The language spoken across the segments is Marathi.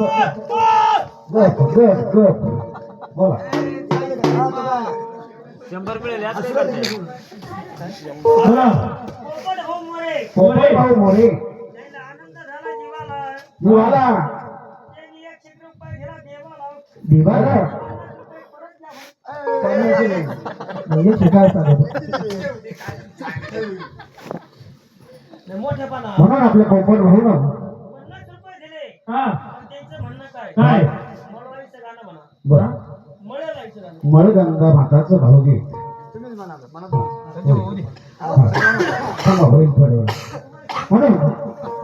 बोला शंभर मिळेल पोपट हो मोरे पोपट भाऊ मोरे त्याला आनंद झाला जीवाला देवाला म्हणजे शिकायचं मोठेपणा म्हणून आपले पोपट भाऊ ना पन्नास रुपये दिले हा काय? बरं. मळगंगा भाताचं भावगे होईल बरोबर म्हणून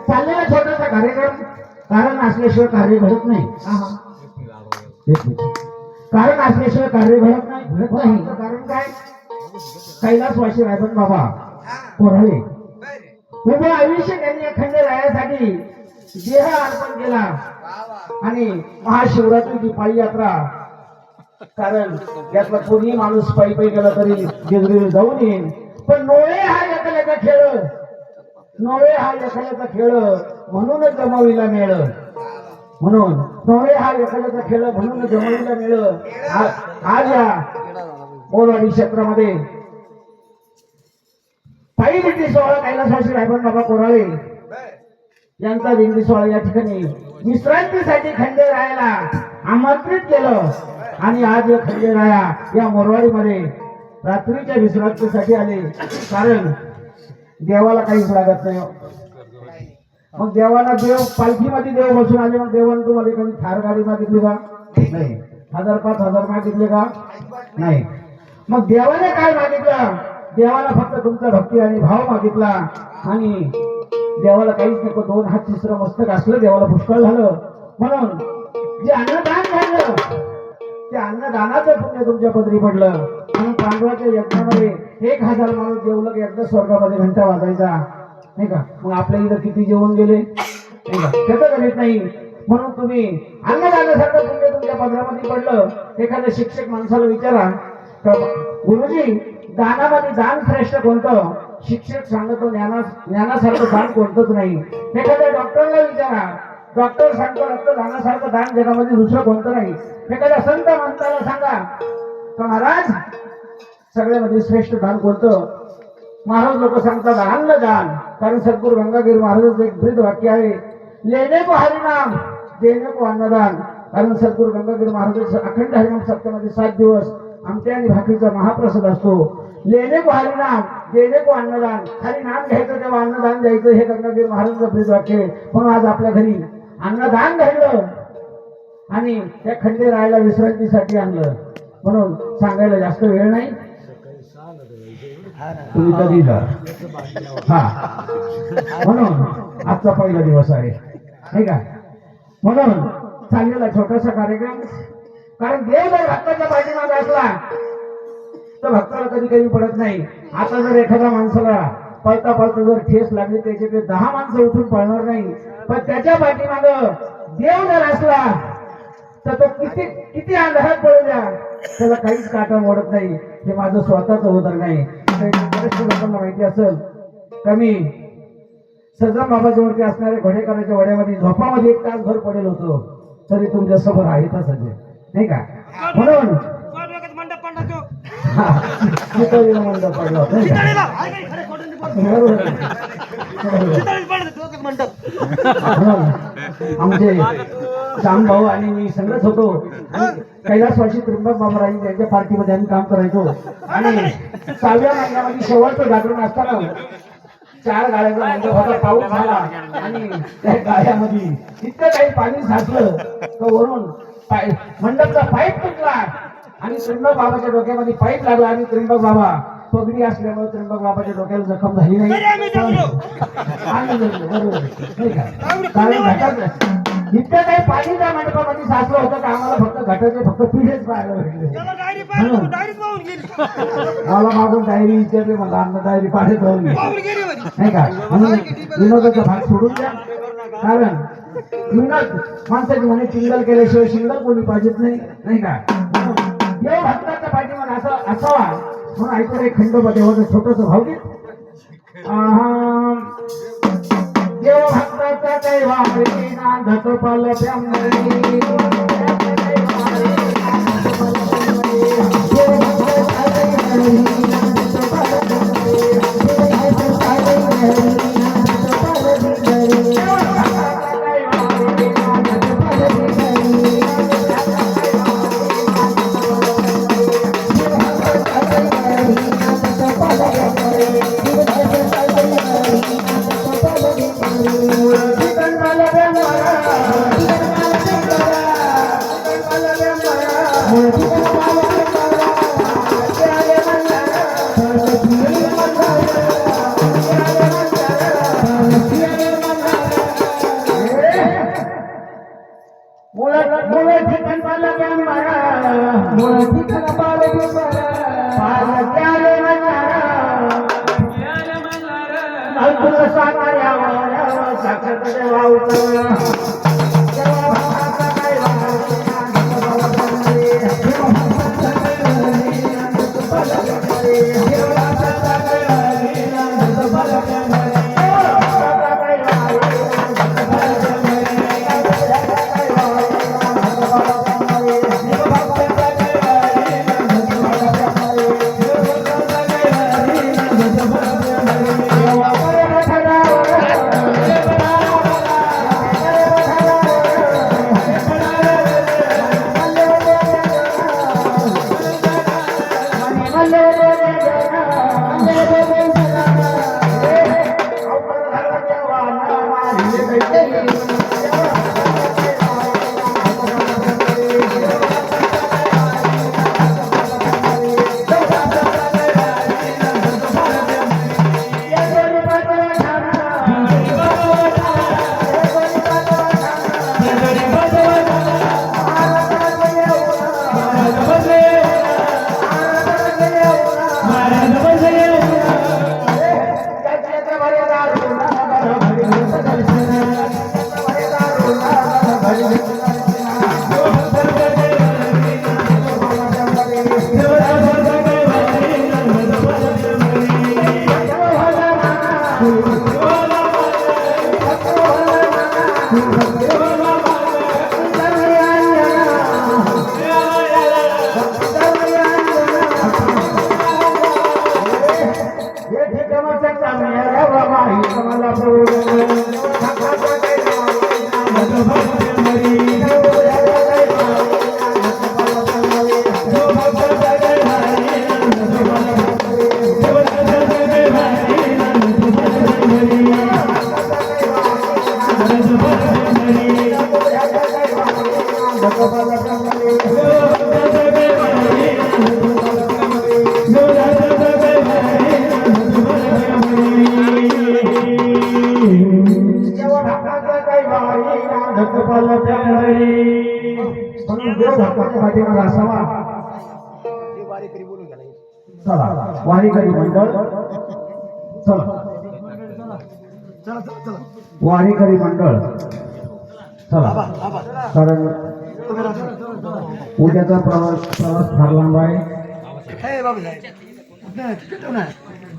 चाललेला छोटासा कार्यक्रम. कारण असल्याशिवाय कार्य घडत नाही. कारण असल्याशिवाय कार्य घडत नाही. घडत नाही कारण काय? कैलासवासी रायबन बाबा कोराळे उभं आयुष्य त्यांनी अखंड राहण्यासाठी देह अर्पण केला आणि महाशिवरात्रीची पायी यात्रा. कारण यातला कोणी माणूस पायी पायी गेला तरी जेजुरीला जाऊन येईल. पण नोळे हा एखाद्याचा खेळ. नोळे हा एखाद्याचा खेळ म्हणूनच जमावीला मिळ. म्हणून नोळे हा एखाद्याचा खेळ म्हणून जमावीला मिळ. आज या मोरवाडी क्षेत्रामध्ये. पायी दिंडी सोहळा कैलासाशी रायबन बाबा कोराळे. यांचा दिंडी सोहळा या ठिकाणी विश्रांतीसाठी खंडेरायाला आमंत्रित केलं. आणि आज या खंडेराया या मोरवाडीमध्ये रात्रीच्या विश्रांतीसाठी आले. कारण देवाला काहीच लागत नाही. मग देवाला देव पालखीमध्ये देव बसून आले. मग देवाने तुम्हाला कधी थार गाडी मागितली का? नाही. हजार पाच हजार मागितले का? नाही. मग देवाने काय मागितलं? देवाला फक्त तुमचा भक्ती आणि भाव मागितला. आणि देवाला काहीच नको दोन हात तिसरं मस्तक असलं देवाला पुष्कळ झालं. म्हणून जे अन्नदान झालं ते अन्नदानाचं पुण्य तुमच्या पदरी पडलं. म्हणून पांडवाच्या यज्ञामध्ये एक हजार माणूस जेवलं की स्वर्गामध्ये घंटा वाजायचा. नाही का? मग आपल्या इथं किती जेवण गेले? त्याचं गणित नाही. म्हणून तुम्ही अन्नदानासारखं पुण्य तुमच्या पदरामध्ये पडलं. एखाद्या शिक्षक माणसाला विचारा. का गुरुजी दानामध्ये दान श्रेष्ठ कोणतं? शिक्षक सांगतो ज्ञाना ज्ञानासारखं दान कोणतंच नाही. एखाद्या डॉक्टरला विचारा. डॉक्टर सांगतो रक्तदानासारखं दान जगामध्ये दुसरं कोणतं नाही. एखाद्या संत माणसाला सांगा महाराज सगळ्यामध्ये श्रेष्ठ दान कोणतं? महाराज लोक सांगतात अन्नदान कारण सद्गुरु गंगागीर महाराजांचं एक ब्रीद वाक्य आहे लेणे को हरिनाम देणे को अन्नदान. कारण सद्गुरु गंगागीर महाराजांचं अखंड हरिनाम सप्तामध्ये सात दिवस आमच्या आणि भाकरीचा महाप्रसाद असतो. लेणे को हरिनाम देणे को अन्नदान. खाली नाम घ्यायचं तेव्हा अन्नदान द्यायचं. हे गंगागीर महाराजांचं ब्रीद वाक्य म्हणून आज आपल्या घरी अन्नदान घडलं. आणि त्या खंडे राहायला विश्रांतीसाठी आणलं. म्हणून सांगायला जास्त वेळ नाही. तुम्ही कधी हा. म्हणून आजचा पहिला दिवस आहे. का? म्हणून चाललेला छोटासा कार्यक्रम कारण देव जर भक्ताच्या पाठीमागे असला तर भक्ताला कधी कधी पडत नाही. आता जर एखाद्या माणसाला पळता पळता जर ठेस लागली त्याचे ते दहा माणसं उठून पळणार नाही. पण त्याच्या पाठीमाग देव जर असला तर तो किती किती अंधारात पळू द्या. त्याला काहीच काटा मोडत नाही. हे माझं स्वतःच उदाहरण नाही बरेचशे लोकांना माहिती असेल कमी सजराम बाबाजीवरती असणाऱ्या घोडेकराच्या वड्यामध्ये झोपामध्ये एक तास भर पडेल होतो. तरी तुमच्यासमोर आहे तसं नाही का? म्हणून. मंडप पडला तो? हा, चितळीला मंडप पडला मंडप. आमचे श्याम भाऊ आणि मी संगत होतो. आणि कैलासवासी त्रिंबक बाबराजी यांच्या पार्टीमध्ये आम्ही काम करायचो. आणि सहाव्या महिन्यामध्ये शेवटचं जागरण असताना चार गाड्यांचा मंडप होता पाऊस झाला. आणि त्या गाड्यामध्ये इतकं काही पाणी साचलं तर वरून मंडपचा पाईप तुटला. आणि त्रिंबक बाबाच्या डोक्यामध्ये पाईप लागला आणि त्रिंबक बाबा पगडी असल्यामुळे त्रिंबक बाबाच्या डोक्याला जखम झाली नाही. इतकं काही पाणी त्या मंडपामध्ये साचलं होतं का आम्हाला फक्त घटाचे फक्त पिढेच पाहायला भेटले. मला मागून डायरी विचारली मला अन्न डायरी पाण्यात. नाही का? म्हणून विनोदाचा भाग सोडून द्या. कारण माणसाची म्हणे चिंगल केल्याशिवाय शिंगल कोणी पाहिजेत नाही. नाही का? देव देव भक्ताच्या पाठीमागे असं असावा. म्हणून ऐकून एक खंडोबा देवाचं छोटस भावगीत. देव भक्ताचा काही नांदत पाल मुळं अल्पुल साकार्यावर साखर देवा चला वारीकरी मंडळ चला वारीकरी मंडळ चला. कारण उद्याचा प्रवास प्रवास फार लांब आहे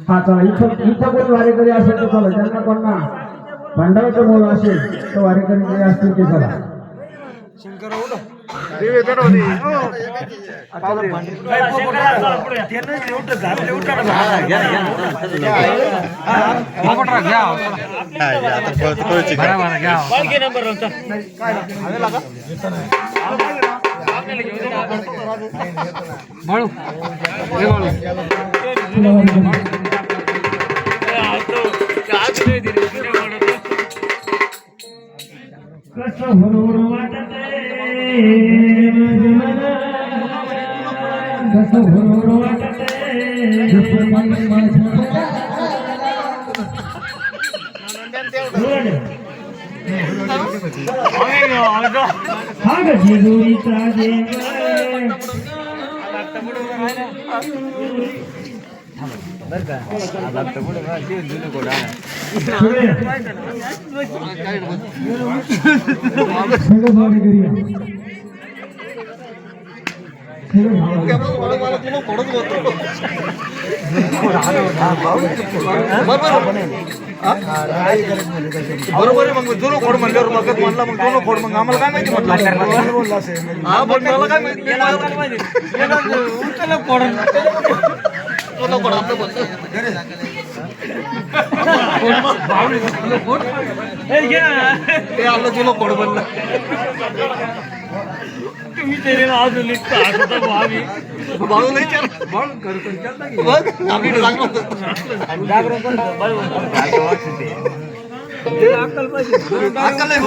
हा चला इथं इथं कोण वारीकरी असेल तर चला कोण ना. मंडळाचं मूळ असेल तर वारीकरी जे असतील ते चला पालखी नंबर होता ಹೊರೂರು ಮಾತೇ ದಸ ಹೊರೂರು ಮಾತೇ ಹಾಗ ಜೀವೀತ ದೇವ बरोबर बरोबर आहे मग जुनो खोड म्हणल्यावर मग म्हणला मग जुनो खोड मग आम्हाला काय माहिती म्हटलं हा पण मला काय माहिती मी मला- जुनो खोड आपलं बोलतो. ते आपलं जुनो खोड भाऊ नाही विचार बघ आम्ही सांगलो होतो. अक्कल नाही,